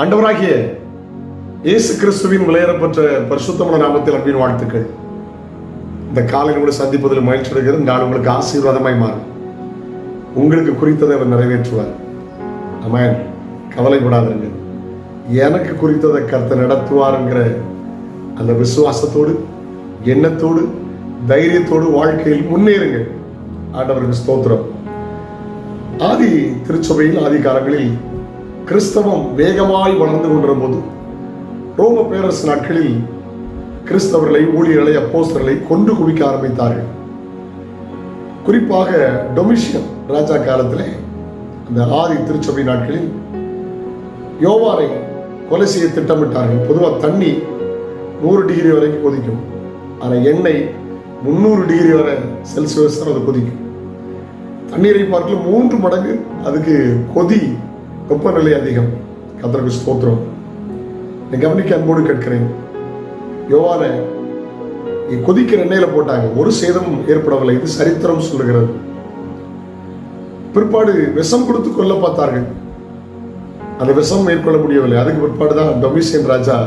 ஆண்டவராகிய இயேசு கிறிஸ்துவின் விளையாடப்பட்ட பரிசுத்தமான நாமத்தில் அன்பின் வாழ்த்துக்கள். இந்த காலை உங்களை சந்திப்பதில் மகிழ்ச்சி அடைகிறது நான் உங்களுக்கு ஆசீர்வாதமாய் மாறும். உங்களுக்கு குறித்ததை அவர் நிறைவேற்றுவார். அமேன் கவலைப்படாதீங்க எனக்கு குறித்ததை கருத்தை நடத்துவாருங்கிற அந்த விசுவாசத்தோடு எண்ணத்தோடு தைரியத்தோடு வாழ்க்கையில் முன்னேறுங்க ஆண்டவருக்கு ஸ்தோத்திரம். ஆதி திருச்சபையில் ஆதி காலங்களில் கிறிஸ்தவம் வேகமாய் வளர்ந்து கொண்டிருந்த போது ரோம பேரரசு நாட்களில் கிறிஸ்தவர்களை ஊழியர்களை அப்போஸ்தர்களை கொண்டு குவிக்க ஆரம்பித்தார்கள். குறிப்பாக டொமிஷியன் ராஜா காலத்திலே அந்த ஆதி திருச்சபை நாட்களில் யோவாரை கொலை செய்ய திட்டமிட்டார்கள். பொதுவாக தண்ணி நூறு டிகிரி வரைக்கும் கொதிக்கும். ஆனால் எண்ணெய் முந்நூறு டிகிரி வரை செல்சியஸ் அது கொதிக்கும். தண்ணீரை பார்க்கல மூன்று மடங்கு அதுக்கு கொதி வெப்பநிலை அதிகம். கத்தருக்கு ஸ்தோத்திரம். நீ கவனிக்க அன்போடு கேட்கிறேன். யோவான கொதிக்கிற எண்ணெயில போட்டாங்க ஒரு சேதமும் ஏற்படவில்லை. இது சரித்திரம் சொல்லுகிறது. பிற்பாடு விஷம் கொடுத்து கொல்ல பார்த்தார்கள் அந்த விஷம் மேற்கொள்ள முடியவில்லை. அதுக்கு பிற்பாடு தான் டொமிசியன் ராஜா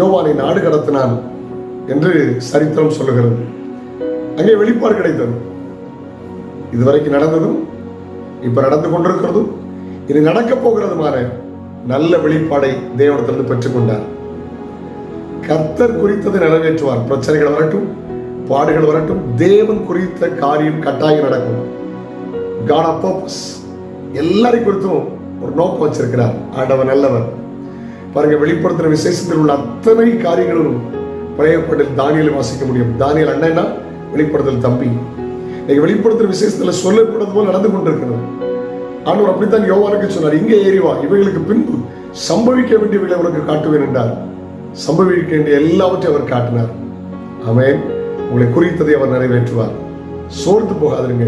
யோவானை நாடு கடத்தினான் என்று சரித்திரம் சொல்லுகிறது. அங்கே வெளிப்பாடு கிடைத்தது. இதுவரைக்கும் நடந்ததும் இப்ப நடந்து கொண்டிருக்கிறதும் இது நடக்க போகிறதுமான நல்ல வெளிப்பாடை தேவனத்திலிருந்து பெற்றுக்கொண்டார். கர்த்தர் குறித்ததை நிறைவேற்றுவார். பிரச்சனைகள் வரட்டும் பாடுகள் வரட்டும் தேவன் குறித்த காரியம் கட்டாயம் நடக்கும். காட் ஆஃப் பர்பஸ் எல்லாரையும் குறித்தும் ஒரு நோக்கம் வச்சிருக்கிறார். ஆண்டவர் நல்லவர். பாருங்க வெளிப்படுத்துற விசேஷத்தில் உள்ள அத்தனை காரியங்களும் பழையப்பட்டில் தானியில் வாசிக்க முடியும். தானியல் அண்ணன்னா வெளிப்படுத்தல் தம்பி. இன்னைக்கு வெளிப்படுத்துற விசேஷத்துல சொல்லக்கூடாது போல் நடந்து கொண்டிருக்கிறது. ஆண்டவர் அப்படித்தான் யோவானுக்கு சொன்னார் இங்கே ஏறிவா இவைகளுக்கு பின்பு சம்பவிக்க வேண்டியவைகளை உனக்கு காட்டுவேன் என்றார். சம்பவிக்க வேண்டிய எல்லாவற்றையும் அவர் காட்டினார். அவன் உங்களை குறித்ததை அவர் நிறைவேற்றுவார். சோர்ந்து போகாதுங்க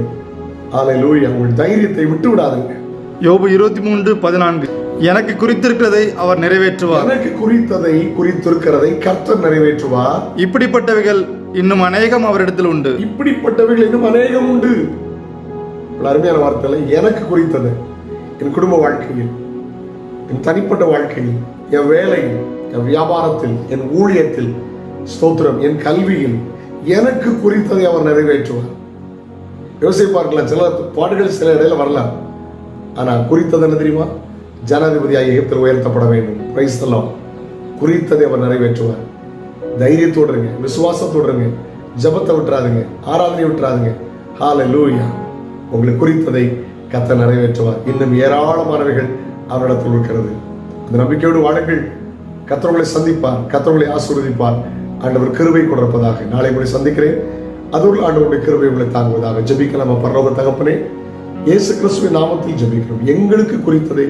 ஆலை லூயா உங்கள் தைரியத்தை விட்டு விடாதுங்க யோபு இருபத்தி மூன்று பதினான்கு. எனக்கு குறித்திருக்கிறதை அவர் நிறைவேற்றுவார். எனக்கு குறித்ததை குறித்திருக்கிறதை கர்த்தர் நிறைவேற்றுவார். இப்படிப்பட்டவைகள் இன்னும் அநேகம் அவரிடத்தில் உண்டு. இப்படிப்பட்டவைகள் இன்னும் அநேகம் உண்டு. இவ்வளவு அருமையான வார்த்தையில் எனக்கு குறித்தது என் குடும்ப வாழ்க்கையில் என் தனிப்பட்ட வாழ்க்கையில் என் வேலையில் என் வியாபாரத்தில் என் ஊழியத்தில் ஸ்தோத்திரம் என் கல்வியில் எனக்கு குறித்ததை அவர் நிறைவேற்றுவார். யோசிச்சு பார்க்கலாம் சில பாடுகள் சில இடையில வரலாம் ஆனால் குறித்தது என்ன தெரியுமா? ஜனாதிபதியாக எகிப்தில் உயர்த்தப்பட வேண்டும். பிரைஸ் குறித்ததை அவர் நிறைவேற்றுவார். தைரியத்தோடு இருங்க விசுவாசத்தோடு இருங்க ஜபத்தை விட்டுறாதுங்க ஆராதனை விட்டுறாதுங்க. ஹால லூயா உங்களுக்கு குறித்ததை கத்த நிறைவேற்றுவார். இன்னும் ஏராளமானவைகள் அவரிடத்தில் இருக்கிறது. அந்த நம்பிக்கையோடு வாழுங்கள். கத்தவங்களை சந்திப்பார். கத்தவங்களை ஆசீர்வதிப்பார். ஆண்டவர் கிருபை கொடுப்பதாக. நாளை உங்களை சந்திக்கிறேன். அதோடு ஆண்டவருடைய கிருபை உங்களை தாங்குவதாக. ஜெபிக்கலாம்? பரலோக தகப்பனே இயேசு கிறிஸ்துவின் நாமத்தில் ஜபிக்கிறோம். எங்களுக்கு குறித்ததை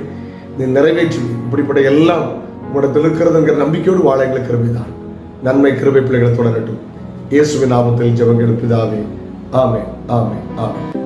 நீ நிறைவேற்றி இப்படிப்பட்ட எல்லாம் உங்களிடத்தில் இருக்கிறதுங்கிற நம்பிக்கையோடு வாழ எங்களுக்கு கிருபைதான் நன்மை கிருபை பிள்ளைகளை தொடரட்டும். இயேசுவின் நாமத்தில் ஜபங்கள் பிதாவே. ஆமே ஆமே ஆமே